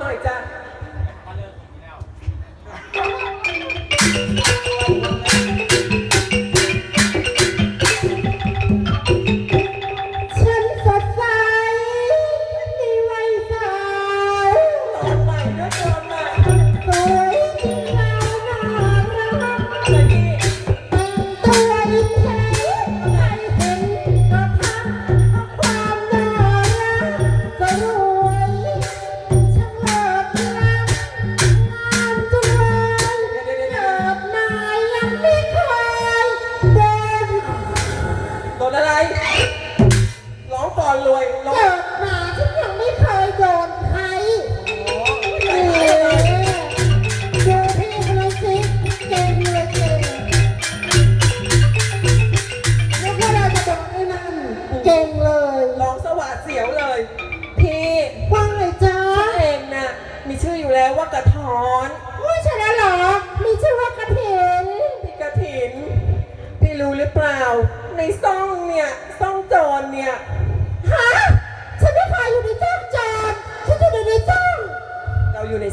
หน่อยจ้ะ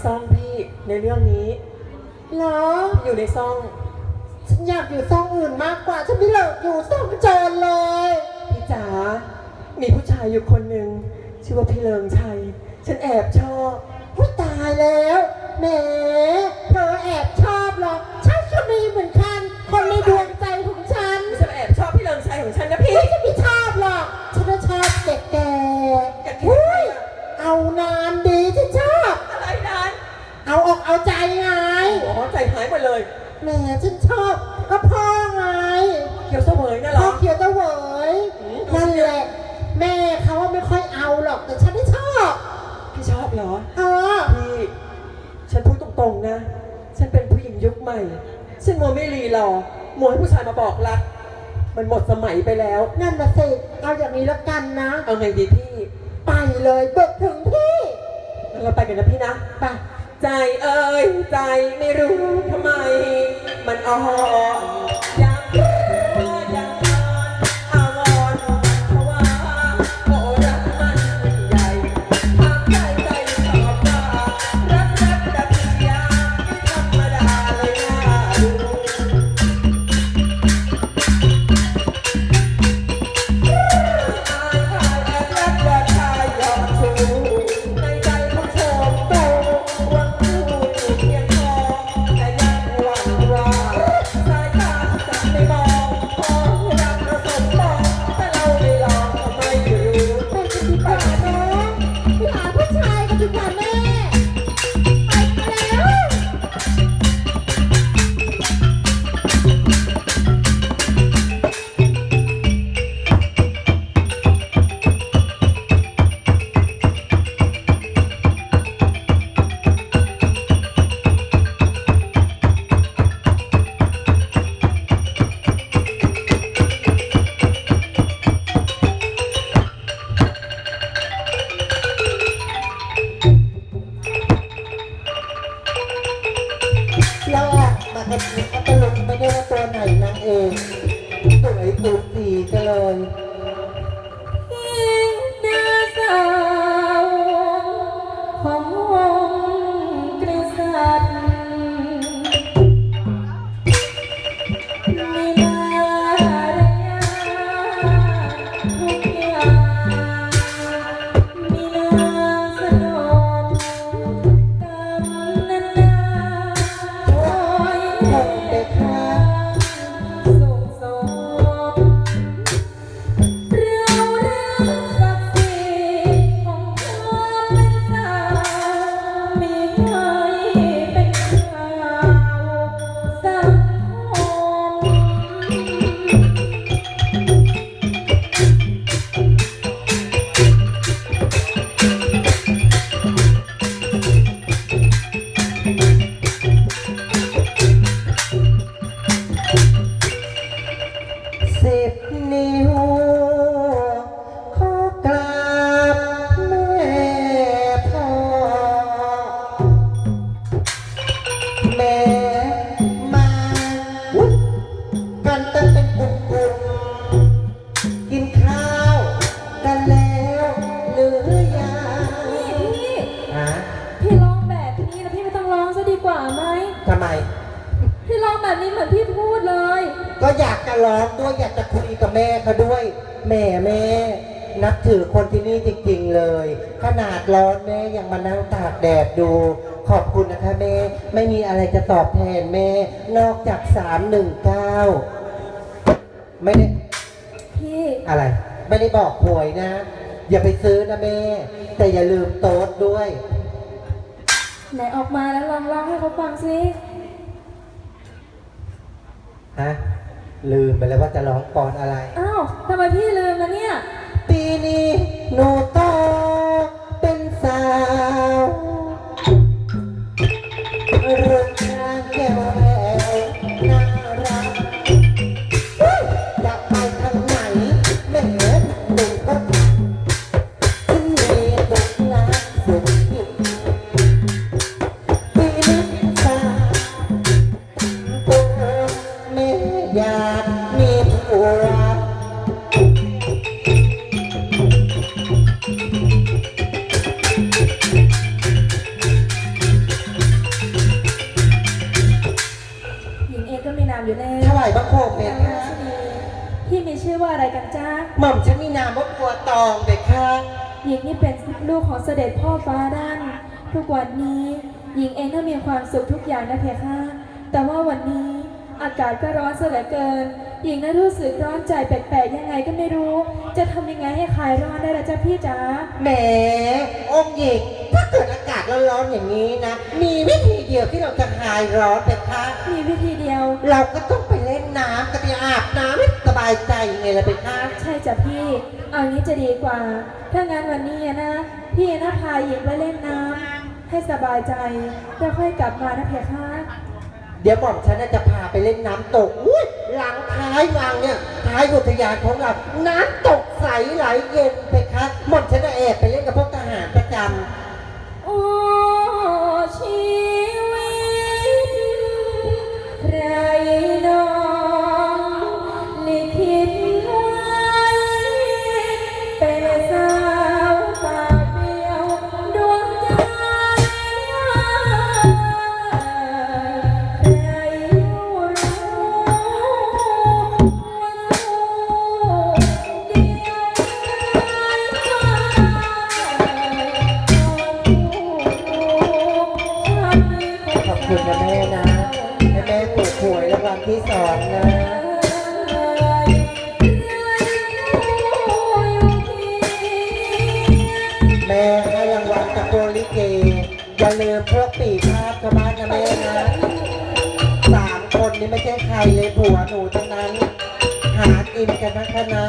ซ่องพี่ในเรื่องนี้ เหรอ อยู่ในซ่อง ฉันอยากอยู่ซ่องอื่นมากกว่า ฉันไม่เลิกอยู่ซ่องโจรเลย พี่จ๋า มีผู้ชายอยู่คนหนึ่งชื่อว่าพี่เลิงชัย ฉันแอบชอบผู้ตายแล้วแหมเธอแอบชอบเหรอฉันก็มีเหมือนกัน คนในดวงใจของฉันฉันแอบชอบพี่เลิงชัยของฉันนะพี่ไม่จะไม่ชอบหรอกฉันน่ะชอบแก่แก่แก่ๆอุ้ยเอานาน เอาออกเอาใจไงอ๋อใจหายหมดเลยแหมฉันชอบ ก็พ่อไงเขียวเสวยน่ะเหรพ่ออ เขียวตะเหวยอืม นั่นแหละแม่เขาว่าไม่ค่อยเอาหรอกแต่ฉันได้ชอบพี่ชอบเหรอ เออพี่ ฉันพูดตรงๆนะ ฉันเป็นผู้หญิงยุคใหม่ ฉันมัวไม่รีรอมัวให้ผู้ชายมาบอกรัก มันหมดสมัยไปแล้ว นั่นน่ะสิเอาอย่างนี้แล้วกันนะ เอาไงดีพี่ ไปเลยเบิกถึงที่งั้นเราไปกันนะพี่นะ ไป ใจเอ่ยใจไม่รู้ทำไม มันอ่อน ไม่ได้ว่าตัวไหนนางเอกสวยตูดีกันเลย ดดดูขอบคุณนะคะแม่ ไม่มีอะไรจะตอบแทนแม่ นอกจากสามหนึ่งเก้าไม่ได้พี่อะไร ไม่ได้บอกหวยนะ อย่าไปซื้อนะแม่ แต่อย่าลืมโต๊ดด้วย ไหนออกมาแล้วลองร้องให้เขาฟังสิฮะลืมไปแล้วว่าจะร้องกรอะไร อ้าวทำไมพี่ลืมนะเนี่ย ปีนี้หนูโตเป็นสาว Thank you. ว่าวันนี้อากาศก็ร้อนเสียเหลือเกิน หญิงน่ารู้สึกร้อนใจแปลกๆยังไงก็ไม่รู้ จะทำยังไงให้คลายร้อนได้ล่ะจ้าพี่จ๋า แหมองค์หญิงถ้าเกิดอากาศร้อนๆอย่างนี้นะ มีวิธีเดียวที่เราจะคลายร้อนเบคะมีวิธีเดียว เราก็ต้องไปเล่นน้ำกันไปอาบน้ำให้สบายใจไงล่ะเบคะใช่จ้ะพี่ เอางี้จะดีกว่า ถ้างั้นวันนี้นะ พี่นะพาหญิงไปเล่นน้ำให้สบายใจ แล้วค่อยกลับมานะเพคะ เดี๋ยวหม่อมฉันน่ะจะพาไปเล่นน้ำตกอุ้ยหลังท้ายวังเนี่ยท้ายอุทยานของเรา น้ำตกใสไหลเย็นเป็น คุณนะแม่นะให้แม่ถูกหวยรางวัลที่สองนะแม่ให้รางวัลกับตัวลิเกอย่าลืมพวกปีภาพชาวบ้านนะแม่นะสามคนนี้ไม่ใช่ใครเลยผัวหนูทั้งนั้น หากินกันนะคณะ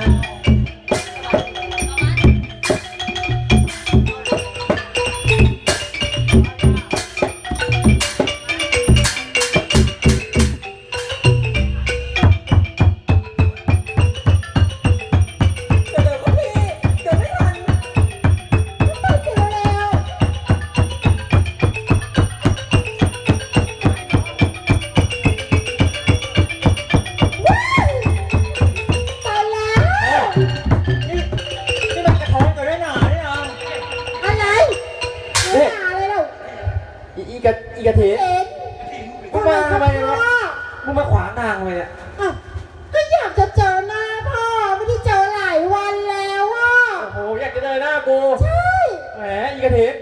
แหมอีกระเทป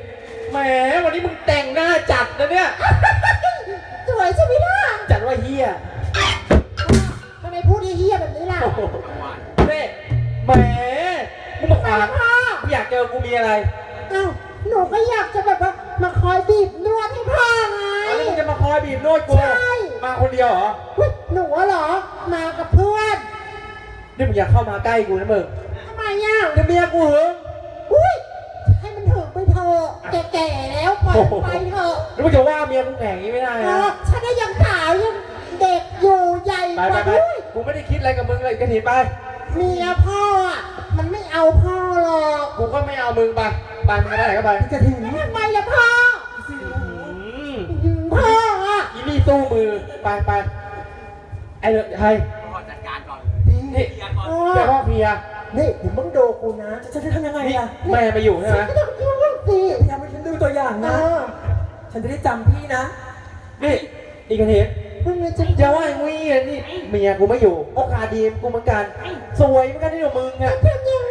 แหมวันนี้มึงแต่งหน้าจัดนะเนี่ยสวยใช่ไหมล่ะจัดว่าเฮียทำไมพูดเฮียแบบนี้ล่ะโอ้เน่แหมมึงมาขวางพ่ออยากเจอกูมีอะไรเอ้าหนูก็อยากจะแบบว่ามาคอยบีบนวดให้พ่อไงแล้วมึงจะมาคอยบีบนวดกูใช่มาคนเดียวเหรอหนูเหรอมากับเพื่อนนี่มึงอยากเข้ามาใกล้กูนะมึงทำไมเนี่ะจะเมียกูเหรออุ้ย แก่ๆแล้วปล่อยมันไปเถอะแล้วมึงจะว่าเมียกูแข่งอย่างนี้ไม่ได้เอนะอฉันได้ยังสาวยังเด็กอยู่ใหญ่ไปกไปว่าไปด้วยกูไม่ได้คิดอะไรกับมึงเลยกระถิ่นไป เมียพ่ออะมันไม่เอาพ่อหรอกกูก็ไม่เอามึงไป ไปมึงจะไปไหนก็ไปจะถึงทำไมล่ะพ่ออืมอืมพ่ออะอีนี่สู้มือ ไปไปไอ้เรื่องไทยจัดการก่อนนี่เคลียร์ก่อนเอแต่อว่าเพียนี่เดี๋ยวมึงดูกูนะฉันจะทำยังไงนี่ล่ะแม่มาอยู่ใช่ไหมฉันก็ต้องยุ่ง สิพยายามให้ฉันดูตัวอย่างเอนะอฉันจะได้จำพี่นะ นี่อีกระถิ่นมึงจะอย่าว่าอย่างนี้อะนี่เมียกูไม่อยู่ โอกาสดีกูเหมือนกัน สวยเหมือนกันที่อยู่มึงอะ ทำยัง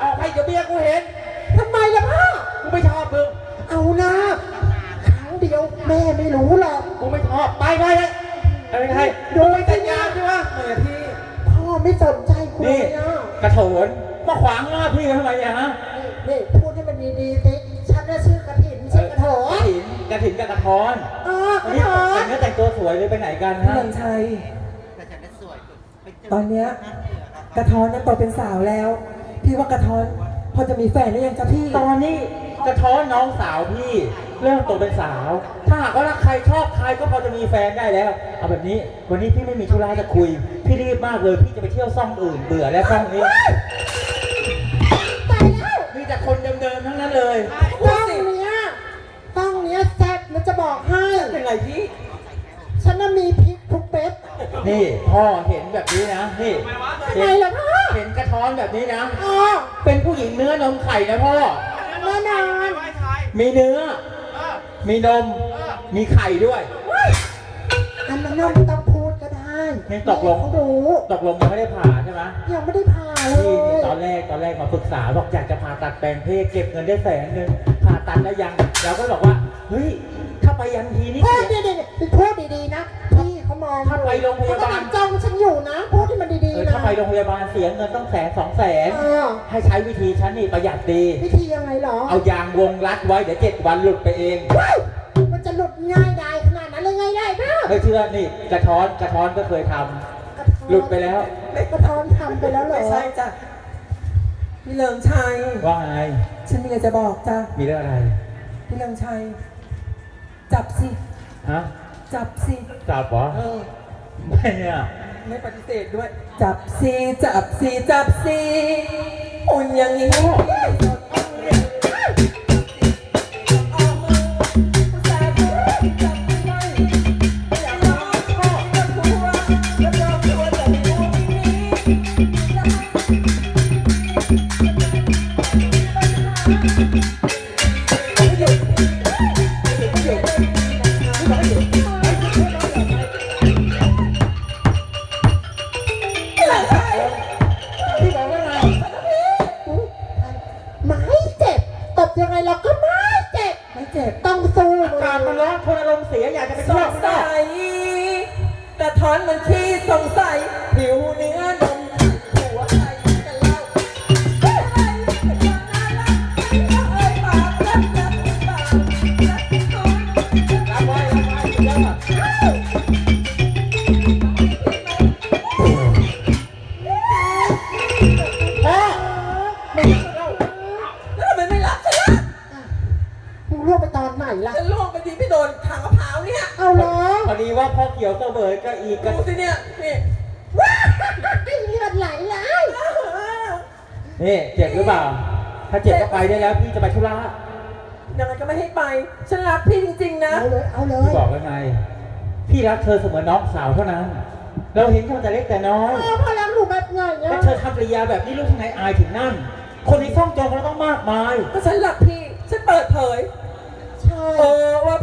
ออกไปเดี๋ยวเมียกูเห็น ทำไมล่ะพ่อ กูไม่ชอบมึง เอานะครั้งเดียวแม่ไม่รู้หรอก กูไม่ชอบ ไปไปเลยอะไรไทยดูไม่สัญญาณใช่ไหมทำไมอะพี่ พ่อไม่สนใจกูเลนี่ยอะกระโถนมาขวางหน้าพี่ทำไมเนี่ยฮะนี่พูดให้มันดีๆสิฉันน่ะชื่อกระถินไม่ใช่กระโถกระถิ่นกระถิ่นกับกระท้อนเออกระนี่โถแต่งเนื้อแต่งตัวสวยเลยไปไหนกันพี่ฮะเลิงชัยแต่ฉันได้สวยสุดไปเจตอนเนี้ยกระท้อนนั้นโตเป็นสาวแล้ว พี่ว่ากระท้อนพอจะมีแฟนหรือยังจ๊ะพี่ ตอนนี้กระท้อนน้องสาวพี่เริ่มโตเป็นสาว ถ้าหากว่ารักใครชอบใครก็พอจะมีแฟนได้แล้ว เอาแบบนี้ วันนี้พี่ไม่มีธุระจะคุย พี่รีบมากเลย พี่จะไปเที่ยวซ่องอื่นเบื่อแล้วซ่องนี้ตายแล้วมีแต่คนเดิมๆทั้งนั้นเลยต้องเนี้ยต้องเนี้ยแซ่บนะจะบอกให้ เป็นไงพี่ ฉันน่ะมีพริกทุกเม็ด นี่พ่อเห็นแบบนี้นะ นี่ทำไมล่ะพ่อเห็นกระท้อนแบบนี้นะอ๋อเป็นผู้หญิงเนื้อนมไข่นะพ่อแน่นอนมีเนื้อ มีนม มีไข่ด้วย อันนั้นน่ะไม่ต้องพูดก็ได้ให้ตกลง เขารู้ ตกลงยังไม่ได้ผ่าใช่ไหมยังไม่ได้ผ่าเลพี่นี่ยตอนแรกตอนแรกมาปรึกษาบอกอยากจะผ่าตัดแปลงเพศเก็บเงินได้แสนหนึ่งผ่าตัดแล้วยังเราก็บอกว่า เฮ้ย ถ้าไปยันทีนี่พูดเสียดีๆพูดดีๆนะพี่เขา มองถ้าไปโรงพยาบาล เขกำลังจ้องฉันอยู่นะพูดให้มันเอดีอๆนะถ้าไปโรงพยาบาลเสียเงินต้องแสนสองแสน เออให้ใช้วิธีฉันนี่ประหยัดดี วิธียังไงเหรอเอายางวงรัดไว้เดี๋ยวเจ็ดวันหลุดไปเอง ว้ายมันจะหลุดง่ายได้ขนาดนั้นเลยไงได้บ้าไม่เชื่อนี่กระท้อนกระท้อนก็เคยทำหลุดไปแล้ว กระท้อนทำไปแล้วเหรอ ไม่ใช่จ้ะพี่เลิงชัย ว่าไง ฉันมีอะไรจะบอกจ้ะมีเรื่องอะไร พี่เลิงชัย จับสิ ฮะ จับสิ จับเหรอเออ ไม่เนี่ยไม่ปฏิเสธด้วย จับสิ จับสิ จับสิ โอ้ยอย่างนี้ ไปได้แล้วพี่จะไปธุระยังไงก็ไม่ให้ไป ฉันรักพี่จริงๆนะ เอาเลยเอาเลพี่ยบอกแล้วไง พี่รักเธอเสมือนน้องสาวเท่านั้น เราเห็นเธอแต่เล็กแต่น้อยเม่พอรักหนูแบบไงเนี่ถ้ายเธอทำกิริยาแบบนี้ลูกทำไมอายถึงนั่น คนที่ช่องจองเราต้องมากมาย ก็ฉันรักพี่ ฉันเปิดเผย ใช่ เออว่า